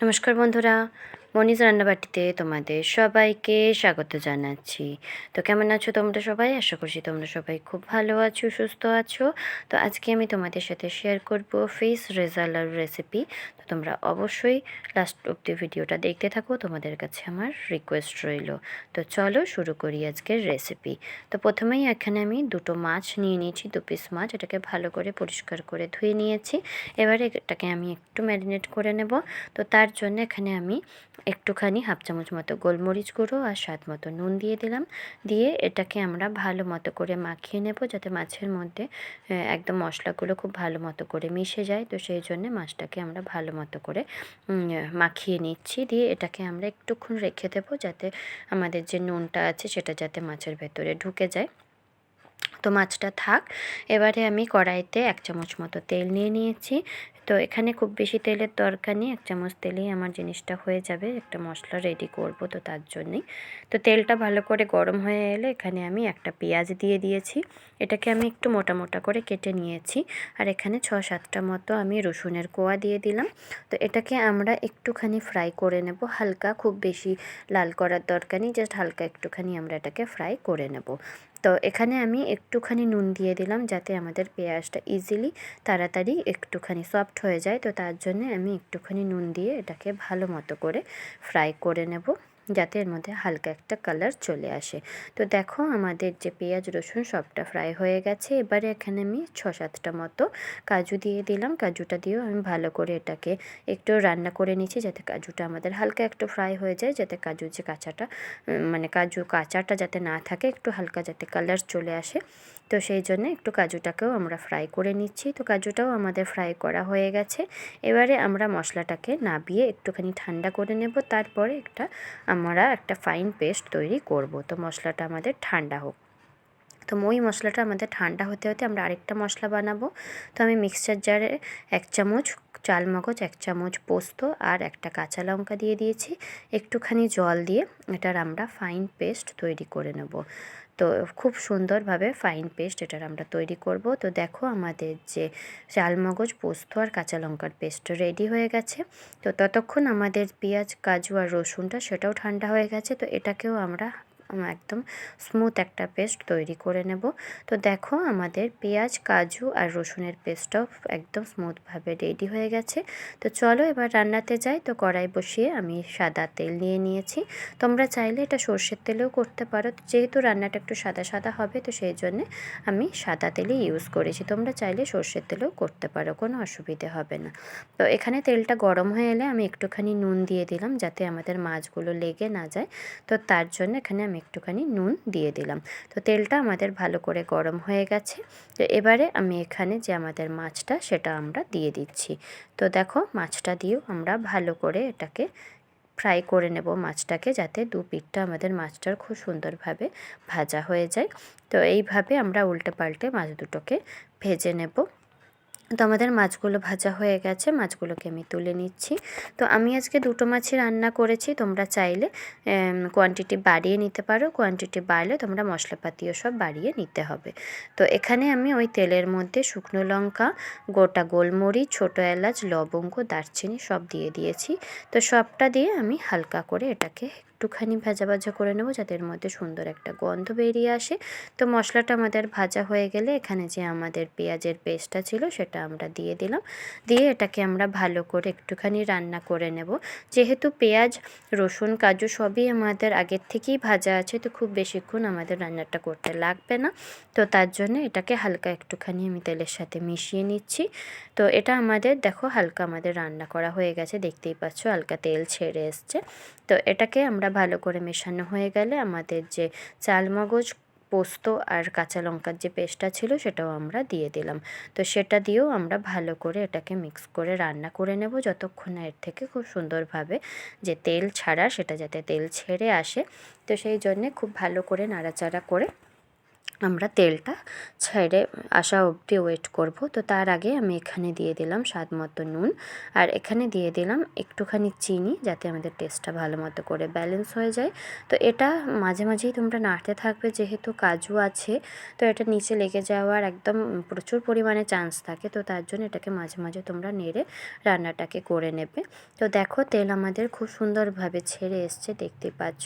নমস্কার বন্ধুরা। মনিজ রান্নাবাটিতে তোমাদের সবাইকে স্বাগত জানাচ্ছি। তো কেমন আছো তোমরা সবাই? আশা করছি তোমরা সবাই খুব ভালো আছো, সুস্থ আছো। তো আজকে আমি তোমাদের সাথে শেয়ার করব ফেস রেজালার রেসিপি তো তোমরা অবশ্যই লাস্ট অব্দি ভিডিওটা দেখতে থাকো, তোমাদের কাছে আমার রিকোয়েস্ট রইল। তো চলো শুরু করি আজকের রেসিপি তো প্রথমেই এখানে আমি দুটো মাছ নিয়ে নিয়েছি, দু পিস মাছ। এটাকে ভালো করে পরিষ্কার করে ধুয়ে নিয়েছি। এবারে এটাকে আমি একটু ম্যারিনেট করে নেব। তো তার জন্য এখানে আমি একটুখানি হাফ চামচ মতো গোলমরিচ গুঁড়ো আর স্বাদ মতো নুন দিয়ে দিলাম। দিয়ে এটাকে আমরা ভালো মতো করে মাখিয়ে নেব যাতে মাছের মধ্যে একদম মশলাগুলো খুব ভালো মতো করে মিশে যায়। তো সেই জন্যে মাছটাকে আমরা ভালো মতো করে মাখিয়ে নিচ্ছি। দিয়ে এটাকে আমরা একটুক্ষণ রেখে দেবো যাতে আমাদের যে নুনটা আছে সেটা যাতে মাছের ভেতরে ঢুকে যায়। তো মাছটা থাক। এবারে আমি কড়াইতে এক চামচ মতো তেল নিয়ে নিয়েছি। তো এখানে খুব বেশি তেলের দরকার নেই, এক চামচ তেলেই আমার জিনিসটা হয়ে যাবে। একটা মশলা রেডি করব তো তার জন্যেই। তো তেলটা ভালো করে গরম হয়ে এলে এখানে আমি একটা পেঁয়াজ দিয়ে দিয়েছি। এটাকে আমি একটু মোটা মোটা করে কেটে নিয়েছি। আর এখানে ছ সাতটা মতো আমি রসুনের কোয়া দিয়ে দিলাম। তো এটাকে আমরা একটুখানি ফ্রাই করে নেব। হালকা, খুব বেশি লাল করার দরকার নেই জাস্ট হালকা একটুখানি আমরা এটাকে ফ্রাই করে নেব। তো এখানে আমি একটুখানি নুন দিয়ে দিলাম যাতে আমাদের পেঁয়াজটা ইজিলি তাড়াতাড়ি একটুখানি সফট হয়ে যায়। তো তার জন্য আমি একটুখানি নুন দিয়ে এটাকে ভালো মতো করে ফ্রাই করে নেব। যাতে এর মধ্যে হালকা একটা কালার চলে আসে। তো দেখো আমাদের যে পেঁয়াজ, রসুন সবটা ফ্রাই হয়ে গেছে। এবারে এখানে আমি ছ সাতটা মতো কাজু দিয়ে দিলাম। কাজুটা দিয়েও আমি ভালো করে এটাকে একটু রান্না করে নিচ্ছি যাতে কাজুটা আমাদের হালকা একটু ফ্রাই হয়ে যায়, যাতে কাজুর যে কাঁচাটা মানে কাজু কাঁচাটা যাতে না থাকে, একটু হালকা যাতে কালার চলে আসে। তো সেই জন্য একটু কাজুটাকেও আমরা ফ্রাই করে নিচ্ছি। তো কাজুটাও আমাদের ফ্রাই করা হয়ে গেছে। এবারে আমরা মশলাটাকে নাবিয়ে একটুখানি ঠান্ডা করে নেব। তারপরে একটা আমরা একটা ফাইন পেস্ট তৈরি করব। তো মশলাটা আমাদের ঠান্ডা হোক। তো ওই মশলাটা আমাদের ঠান্ডা হতে হতে আমরা আরেকটা মশলা বানাবো। তো আমি মিক্সচার জারে এক চামচ চাল মগজ এক চামচ পোস্ত আর একটা কাঁচা লঙ্কা দিয়ে দিয়েছি। একটুখানি জল দিয়ে এটার আমরা ফাইন পেস্ট তৈরি করে নেব। তো খুব সুন্দরভাবে ফাইন পেস্ট এটার আমরা তৈরি করব। তো দেখো আমাদের যে চালমগজ, পোস্ত আর কাঁচা লঙ্কার পেস্ট রেডি হয়ে গেছে। তো ততক্ষণ আমাদের পেঁয়াজ, কাজু আর রসুনটা সেটাও ঠান্ডা হয়ে গেছে। তো এটাকেও আমরা একদম স্মুথ একটা পেস্ট তৈরি করে নেব। তো দেখো আমাদের পেঁয়াজ, কাজু আর রসুনের পেস্টটাও একদম স্মুথভাবে রেডি হয়ে গেছে। তো চলো এবার রান্নাতে যাই। তো কড়াই বসিয়ে আমি সাদা তেল নিয়ে নিয়েছি। তোমরা চাইলে এটা সর্ষের তেলেও করতে পারো। যেহেতু রান্নাটা একটু সাদা সাদা হবে, তো সেই জন্যে আমি সাদা তেলই ইউজ করেছি। তোমরা চাইলে সর্ষের তেলেও করতে পারো, কোনো অসুবিধে হবে না। তো এখানে তেলটা গরম হয়ে এলে আমি একটুখানি নুন দিয়ে দিলাম যাতে আমাদের মাছগুলো লেগে না যায়। তো তার জন্য এখানে আমি একটুখানি নুন দিয়ে দিলাম। তো তেলটা আমাদের ভালো করে গরম হয়ে গেছে। তো এবারে আমি এখানে যে আমাদের মাছটা, সেটা আমরা দিয়ে দিচ্ছি। তো দেখো, মাছটা দিয়েও আমরা ভালো করে এটাকে ফ্রাই করে নেব মাছটাকে, যাতে দু পিঠটা আমাদের মাছটার খুব সুন্দরভাবে ভাজা হয়ে যায়। তো এইভাবে আমরা উল্টে পাল্টে মাছ দুটোকে ভেজে নেব। তো আমাদের মাছগুলো ভাজা হয়ে গেছে, মাছগুলোকে আমি তুলে নিচ্ছি। তো আমি আজকে দুটো মাছই রান্না করেছি, তোমরা চাইলে কোয়ান্টিটি বাড়িয়ে নিতে পারো কোয়ান্টিটি বাড়লে তোমরা মশলাপাতিও সব বাড়িয়ে নিতে হবে। তো এখানে আমি ওই তেলের মধ্যে শুকনো লঙ্কা, গোটা গোলমরিচ, ছোটো এলাচ, লবঙ্গ, দারচিনি সব দিয়ে দিয়েছি। তো সবটা দিয়ে আমি হালকা করে এটাকে একটুখানি ভাজা ভাজা করে নেব যাতে এর মধ্যে সুন্দর একটা গন্ধ বেরিয়ে আসে। তো মশলাটা আমাদের ভাজা হয়ে গেলে এখানে যে আমাদের পেঁয়াজের পেস্টটা ছিল সেটা আমরা দিয়ে দিলাম। দিয়ে এটাকে আমরা ভালো করে একটুখানি রান্না করে নেব। যেহেতু পেঁয়াজ, রসুন, কাজু সবই আমাদের আগের থেকেই ভাজা আছে, তো খুব বেশিক্ষণ আমাদের রান্নাটা করতে লাগবে না। তো তার জন্য এটাকে হালকা একটুখানি আমি তেলের সাথে মিশিয়ে নিচ্ছি। তো এটা আমাদের, দেখো হালকা আমাদের রান্না করা হয়ে গেছে, দেখতেই পাচ্ছ হালকা তেল ছেড়ে এসছে। তো এটাকে আমরা ভালো করে মেশানো হয়ে গেলে আমাদের যে চাল মগজ পোস্ত আর কাঁচা লঙ্কার যে পেস্টটা ছিল সেটাও আমরা দিয়ে দিলাম। তো সেটা দিয়েও আমরা ভালো করে এটাকে মিক্স করে রান্না করে নেব যতক্ষণ না এর থেকে খুব সুন্দরভাবে যে তেল ছাড়া সেটা যাতে তেল ছেড়ে আসে। তো সেই জন্যে খুব ভালো করে নাড়াচাড়া করে আমরা তেলটা ছেড়ে আসা অবধি ওয়েট করব। তো তার আগে আমি এখানে দিয়ে দিলাম স্বাদ মতো নুন। আর এখানে দিয়ে দিলাম একটুখানি চিনি যাতে আমাদের টেস্টটা ভালো মতো করে ব্যালেন্স হয়ে যায়। তো এটা মাঝে মাঝেই তোমরা নাড়তে থাকবে যেহেতু কাজু আছে। তো এটা নিচে লেগে যাওয়ার একদম প্রচুর পরিমাণে চান্স থাকে। তো তার জন্য এটাকে মাঝে মাঝে তোমরা নেড়ে রান্নাটাকে করে নেবে। তো দেখো তেল আমাদের খুব সুন্দরভাবে ছেড়ে এসছে, দেখতে পাচ্ছ।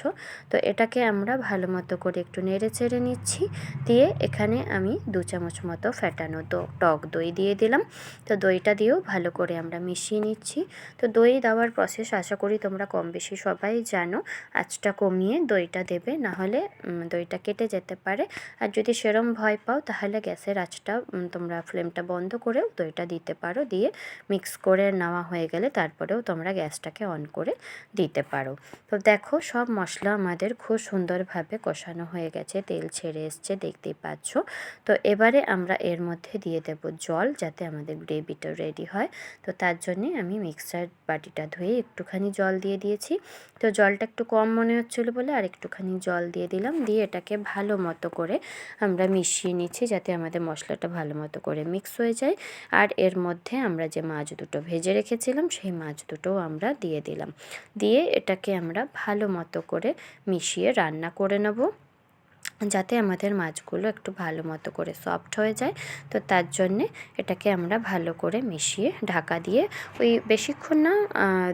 তো এটাকে আমরা ভালো মতো করে একটু নেড়ে ছেড়ে নিচ্ছি। দিয়ে এখানে আমি দু চামচ মতো ফ্যাটানো টক দই দিয়ে দিলাম। তো দইটা দিয়েও ভালো করে আমরা মিশিয়ে নিচ্ছি। তো দই দেওয়ার প্রসেস আশা করি তোমরা কম বেশি সবাই জানো। আঁচটা কমিয়ে দইটা দেবে নাহলে দইটা কেটে যেতে পারে। আর যদি সেরম ভয় পাও, তাহলে গ্যাসের আঁচটা তোমরা ফ্লেমটা বন্ধ করেও দইটা দিতে পারো। দিয়ে মিক্স করে নেওয়া হয়ে গেলে তারপরেও তোমরা গ্যাসটাকে অন করে দিতে পারো। তো দেখো, সব মশলা আমাদের খুব সুন্দরভাবে কষানো হয়ে গেছে, তেল ছেড়ে এসছে। দেখতেই পাচ্ছ। তো এবারে আমরা এর মধ্যে দিয়ে দেব জল যাতে আমাদের গ্রেভিটা রেডি হয়। তো তার জন্যে আমি মিক্সার বাটিটা ধুয়ে একটুখানি জল দিয়ে দিয়েছি। তো জলটা একটু কম মনে হচ্ছিল বলে আর একটুখানি জল দিয়ে দিলাম। দিয়ে এটাকে ভালো মতো করে আমরা মিশিয়ে নিচ্ছি যাতে আমাদের মশলাটা ভালো মতো করে মিক্স হয়ে যায়। আর এর মধ্যে আমরা যে মাছ দুটো ভেজে রেখেছিলাম, সেই মাছ দুটোও আমরা দিয়ে দিলাম। দিয়ে এটাকে আমরা ভালো মতো করে মিশিয়ে রান্না করে নেব। যাতে আমাদের মাছগুলো একটু ভালো মতো করে সফট হয়ে যায়। তো তার জন্যে এটাকে আমরা ভালো করে মিশিয়ে ঢাকা দিয়ে ওই বেশিক্ষণ না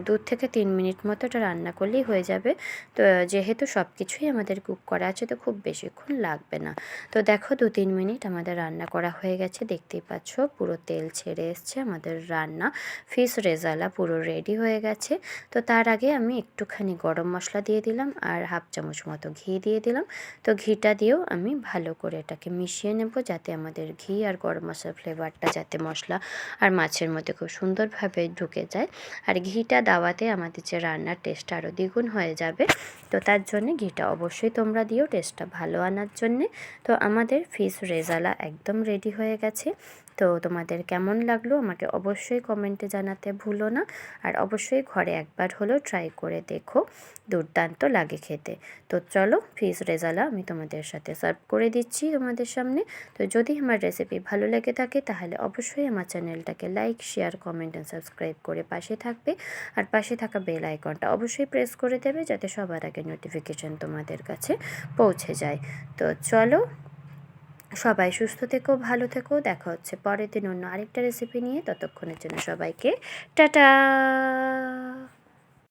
দু থেকে তিন মিনিট মতো এটা রান্না করলেই হয়ে যাবে। তো যেহেতু সব কিছুই আমাদের কুক করা আছে, তো খুব বেশিক্ষণ লাগবে না। তো দেখো দু তিন মিনিট আমাদের রান্না করা হয়ে গেছে। দেখতেই পাচ্ছ পুরো তেল ছেড়ে এসছে আমাদের রান্না। ফিশ রেজালা পুরো রেডি হয়ে গেছে। তো তার আগে আমি একটুখানি গরম মশলা দিয়ে দিলাম আর হাফ চামচ মতো ঘি দিয়ে দিলাম। তো ঘিটা দিয়েও আমি ভালো করে এটাকে মিশিয়ে নেব যাতে আমাদের ঘি আর গরম মশলার ফ্লেভারটা যাতে মশলা আর মাছের মধ্যে খুব সুন্দরভাবে ঢুকে যায়। আর ঘিটা দাওয়াতে আমাদের যে রান্নার টেস্ট আরও দ্বিগুণ হয়ে যাবে। তো তার জন্যে ঘিটা অবশ্যই তোমরা দিও টেস্টটা ভালো আনার জন্যে। তো আমাদের ফিস রেজালা একদম রেডি হয়ে গেছে। তো তোমাদের কেমন লাগল আমাকে অবশ্যই কমেন্টে জানাতে ভুলো না। আর অবশ্যই ঘরে একবার হলেও ট্রাই করে দেখো, দুর্দান্ত লাগে খেতে। তো চলো ফিস রেজালা আমি তোমাদের সাথে সার্ভ করে দিচ্ছি তোমাদের সামনে। তো যদি আমার রেসিপি ভালো লেগে থাকে তাহলে অবশ্যই আমার চ্যানেলটাকে like share comment and subscribe করে পাশে থাকবে। আর পাশে থাকা বেল আইকনটা অবশ্যই প্রেস করে দেবে যাতে সবার আগে নোটিফিকেশান তোমাদের কাছে পৌঁছে যায়। তো চলো সবাই সুস্থ থেকো, ভালো থেকো। দেখা হচ্ছে পরের দিন অন্য আরেকটা রেসিপি নিয়ে। ততক্ষণের জন্য সবাইকে টাটা!